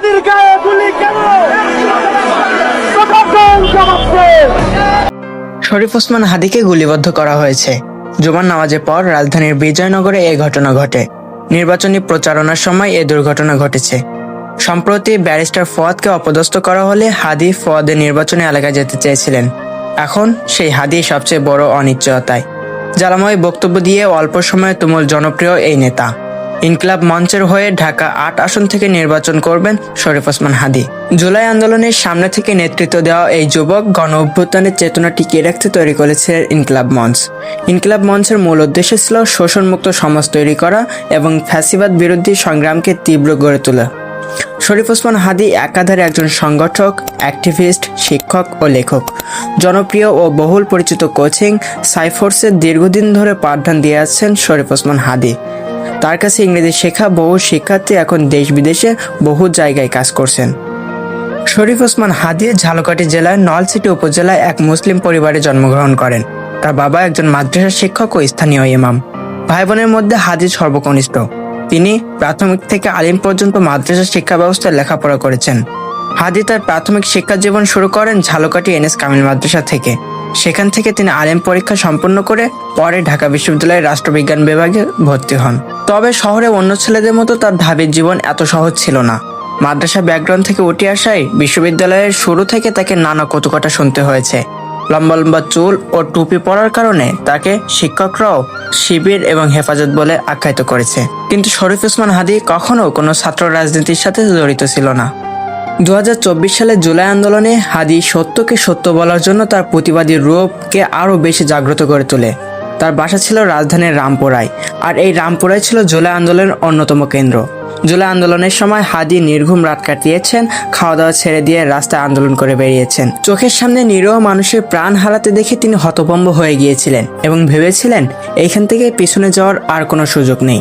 হাদির গায়ে গুলি কেন? শরীফ ওসমান হাদিকে গুলিবদ্ধ করা হয়েছে। জুমার নামাজের পর রাজধানীর বিজয়নগরে এই ঘটনা ঘটে। নির্বাচনী প্রচারণার সময় এ দুর্ঘটনা ঘটেছে। সম্প্রতি ব্যারিস্টার ফোয়াদকে অপদস্থ করা হলে হাদি ফোয়াদের নির্বাচনী এলাকায় যেতে চেয়েছিলেন। এখন সেই হাদি সবচেয়ে বড় অনিশ্চয়তায়। জ্বালাময় বক্তব্য দিয়ে অল্প সময়ে তুমুল জনপ্রিয় এই নেতা। ইনকিলাব মঞ্চের হয়ে ঢাকা আট আসন থেকে নির্বাচন করবেন শরীফ ওসমান হাদি। জুলাই আন্দোলনের সামনে থেকে নেতৃত্ব দেওয়া এই যুবক গণ অভ্যুত্থানের চেতনা টিকিয়ে রাখতে তৈরি করেছে ইনকলাব মঞ্চ। ইনকলাব মঞ্চের মূল উদ্দেশ্য ছিল শোষণমুক্ত সমাজ তৈরি করা এবং ফ্যাসিবাদ বিরোধী সংগ্রামকে তীব্র গড়ে তোলা। শরীফ ওসমান হাদি একাধারে একজন সংগঠক, অ্যাক্টিভিস্ট, শিক্ষক ও লেখক। জনপ্রিয় ও বহুল পরিচিত কোচিং সাইফোর্সে দীর্ঘদিন ধরে পাঠদান দিয়ে আসছেন শরীফ ওসমান হাদি। তার কাছে ইংরেজি শেখা বহু শিক্ষার্থী এখন দেশ বিদেশে বহু জায়গায় কাজ করছেন। শরীফ ওসমান হাদি ঝালকাঠি জেলার নলসিটি উপজেলায় এক মুসলিম পরিবারে জন্মগ্রহণ করেন। তার বাবা একজন মাদ্রাসা শিক্ষক ও স্থানীয় ইমাম। ভাই বোনের মধ্যে হাদি সর্বকনিষ্ঠ। তিনি প্রাথমিক থেকে আলিম পর্যন্ত মাদ্রাসা শিক্ষা ব্যবস্থায় লেখাপড়া করেছেন। হাদি তার প্রাথমিক শিক্ষা জীবন শুরু করেন ঝালকাঠি এনএস কামিল মাদ্রাসা থেকে। সেখান থেকে তিনি আলিম পরীক্ষা সম্পন্ন করে পরে ঢাকা বিশ্ববিদ্যালয়ের রাষ্ট্রবিজ্ঞান বিভাগে ভর্তি হন। তবে শহরে অন্য ছেলেদের মতো তার ধাবির জীবন এত সহজ ছিল না। মাদ্রাসা ব্যাকগ্রাউন্ড থেকে উঠে আসায় বিশ্ববিদ্যালয়ের শুরু থেকে তাকে নানা কটুকটা শুনতে হয়েছে। লম্বা লম্বা চুল ও টুপি পরার কারণে তাকে শিক্ষকরাও শিবির এবং হেফাজত বলে আখ্যায়িত করেছে। কিন্তু শরীফ উসমান হাদি কখনো কোনো ছাত্র রাজনীতির সাথে জড়িত ছিল না। দু হাজার চব্বিশ সালে জুলাই আন্দোলনে হাদি সত্যকে সত্য বলার জন্য তার প্রতিবাদী রূপকে আরও বেশি জাগ্রত করে তোলে। তার বাসা ছিল রাজধানীর রামপুরায়, আর এই রামপুরাই ছিল জুলাই আন্দোলনের অন্যতম কেন্দ্র। জুলাই আন্দোলনের সময় হাদি নির্ঘুম রাত কাটিয়েছেন খাওয়া দাওয়া ছেড়ে দিয়ে রাস্তায় আন্দোলন করে বেরিয়েছেন। চোখের সামনে নিরীহ মানুষের প্রাণ হারাতে দেখে তিনি হতভম্ব হয়ে গিয়েছিলেন এবং ভেবেছিলেন, এইখান থেকে পিছনে যাওয়ার আর কোনো সুযোগ নেই।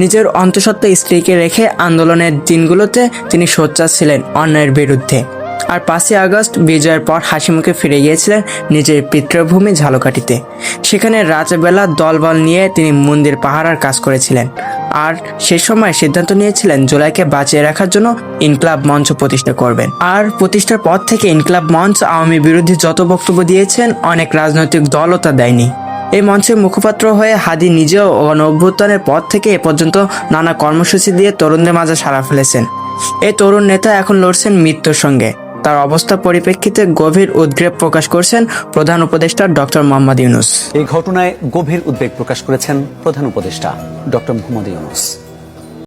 নিজের অন্তঃসত্ত্বা স্ত্রীকে রেখে আন্দোলনের দিনগুলোতে তিনি সোচ্চার ছিলেন অন্যায়ের বিরুদ্ধে। আর পাঁচই আগস্ট বিজয়ের পর হাসিমুখে ফিরে গিয়েছিলেন নিজের পিতৃভূমি ঝালকাঠিতে। সেখানে রাতবেলা দলবল নিয়ে তিনি মন্দির পাহারার কাজ করেছিলেন। আর সে সময় সিদ্ধান্ত নিয়েছিলেন জুলাইকে বাঁচিয়ে রাখার জন্য ইনকলাব মঞ্চ প্রতিষ্ঠা করবেন। আর প্রতিষ্ঠার পর থেকে ইনকলাব মঞ্চ আওয়ামী বিরোধী যত বক্তব্য দিয়েছেন, অনেক রাজনৈতিক দলও তা দেয়নি। এই মঞ্চের মুখপাত্র হয়ে হাদি নিজেও গণ অভ্যুত্থানের পর থেকে এ পর্যন্ত নানা কর্মসূচি দিয়ে তরুণদের মাঝে সাড়া ফেলেছেন। এই তরুণ নেতা এখন লড়ছেন মৃত্যুর সঙ্গে। তার অবস্থা পরিপ্রেক্ষিতে গভীর উদ্বেগ প্রকাশ করেছেন প্রধান উপদেষ্টা ডক্টর মোহাম্মদ ইউনুস। এই ঘটনায় গভীর উদ্বেগ প্রকাশ করেছেন প্রধান উপদেষ্টা ডক্টর মোহাম্মদ ইউনুস।